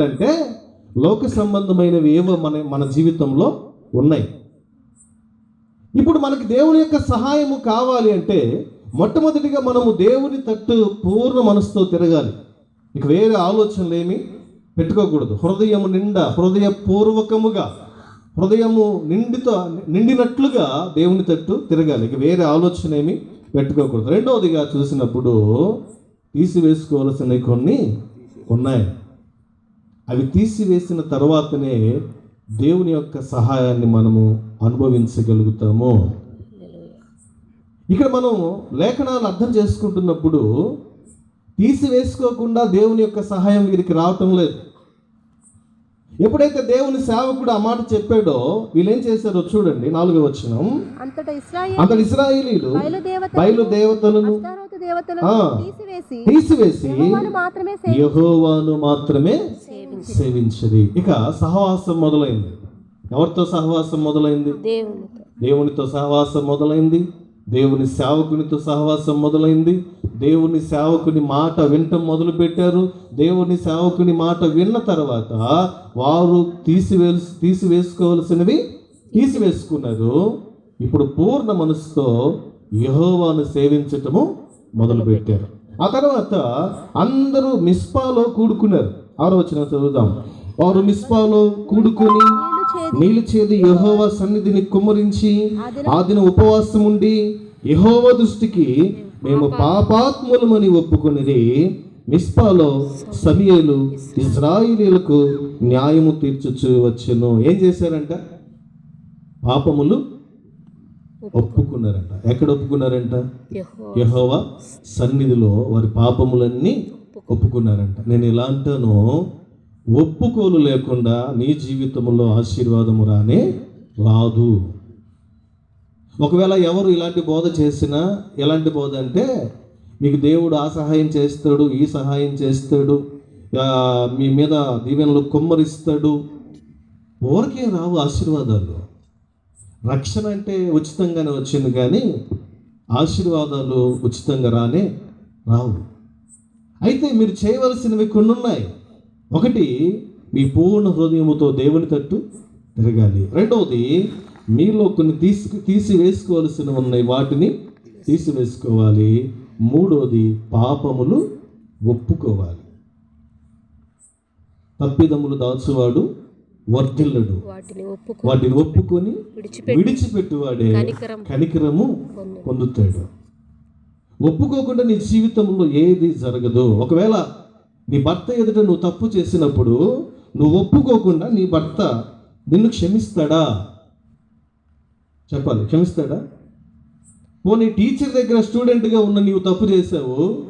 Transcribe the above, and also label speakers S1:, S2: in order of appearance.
S1: ఏంటంటే లోక సంబంధమైనవి ఏవో మన మన జీవితంలో ఉన్నాయి. ఇప్పుడు మనకి దేవుని యొక్క సహాయము కావాలి అంటే మొట్టమొదటిగా మనము దేవుని తట్టు పూర్ణ మనసుతో తిరగాలి. ఇక వేరే ఆలోచనలు ఏమి పెట్టుకోకూడదు. హృదయము నిండా హృదయపూర్వకముగా హృదయము నిండితో నిండినట్లుగా దేవుని తట్టు తిరగాలి. ఇక వేరే ఆలోచన ఏమి పెట్టుకోకూడదు. రెండవదిగా చూసినప్పుడు తీసివేసుకోవాల్సిన కొన్ని ఉన్నాయి. అవి తీసివేసిన తర్వాతనే దేవుని యొక్క సహాయాన్ని మనము అనుభవించగలుగుతాము. ఇక్కడ మనం లేఖనాలు అర్థం చేసుకుంటున్నప్పుడు తీసివేసుకోకుండా దేవుని యొక్క సహాయం వీరికి రావటం లేదు. ఎప్పుడైతే దేవుని సేవకుడు ఆ మాట చెప్పాడో వీళ్ళు ఏం చేశారో చూడండి నాలుగో వచ్చినం
S2: అంతటా ఇస్రాయేల్
S1: అంత ఇస్రాయిలీలు బయలు దేవతలను.
S2: తీసివేసి యహోవాను మాత్రమే
S1: సేవించది ఇక సహవాసం మొదలైంది. ఎవరితో సహవాసం మొదలైంది?
S2: దేవునితో.
S1: సహవాసం మొదలైంది. దేవుని సేవకునితో సహవాసం మొదలైంది. దేవుని సేవకుని మాట వినటం మొదలు పెట్టారు దేవుని సేవకుని మాట విన్న తర్వాత వారు తీసివేల్ తీసివేసుకోవలసినవి తీసివేసుకున్నారు. ఇప్పుడు పూర్ణ మనసుతో యహోవాను సేవించటము మొదలు పెట్టారు ఆ తర్వాత అందరూ మిస్పాలో కూడుకున్నారు. ఆరో వచనం చదువుదాం. వారు మిస్పాలో కూడుకొని
S2: నీళ్ళు చేది
S1: నీళ్ళు చేది యహోవా సన్నిధిని కుమ్మరించి ఆ దిన ఉపవాసం ఉండి యహోవా దృష్టికి మేము పాపాత్ములమని ఒప్పుకునేది మిస్పాలో సమయలు ఇజ్రాయిలీలకు న్యాయము తీర్చుచు వచ్చెను. ఏం చేశారంట? పాపములు ఒప్పుకున్నారంట. ఎక్కడ ఒప్పుకున్నారంట? యహోవా సన్నిధిలో వారి పాపములన్నీ ఒప్పుకున్నారంట. నేను ఇలా అంటాను ఒప్పుకోలు లేకుండా నీ జీవితంలో ఆశీర్వాదము రానే రాదు. ఒకవేళ ఎవరు ఇలాంటి బోధ చేసినా ఎలాంటి బోధ అంటే మీకు దేవుడు ఆ సహాయం చేస్తాడు ఈ సహాయం చేస్తాడు మీ మీద దీవెనలు కుమ్మరిస్తాడు. ఊరికే రావు ఆశీర్వాదాలు. రక్షణ అంటే ఉచితంగానే వచ్చింది కానీ ఆశీర్వాదాలు ఉచితంగా రానే రావు. అయితే మీరు చేయవలసినవి కొన్ని ఉన్నాయి ఒకటి మీ పూర్ణ హృదయముతో దేవుని తట్టు తిరగాలి. రెండవది మీలో కొన్ని తీసి తీసివేసుకోవలసినవి ఉన్నాయి. వాటిని తీసివేసుకోవాలి. మూడవది పాపములు ఒప్పుకోవాలి. తప్పిదములు దాచువాడు వర్ధిల్లడు.
S2: వాటిని ఒప్పుకో
S1: వాటిని ఒప్పుకొని
S2: విడిచిపెట్టి
S1: విడిచిపెట్టువాడే
S2: కనికరం
S1: కనికరము
S2: పొందు.
S1: పొందుతాడు. ఒప్పుకోకుండా నీ జీవితంలో ఏది జరగదు. ఒకవేళ నీ భర్త ఎదుట నువ్వు తప్పు చేసినప్పుడు నువ్వు ఒప్పుకోకుండా నీ భర్త నిన్ను క్షమిస్తాడా? చెప్పాలి క్షమిస్తాడా? పోనీ టీచర్ దగ్గర స్టూడెంట్గా ఉన్న నీవు తప్పు చేసావు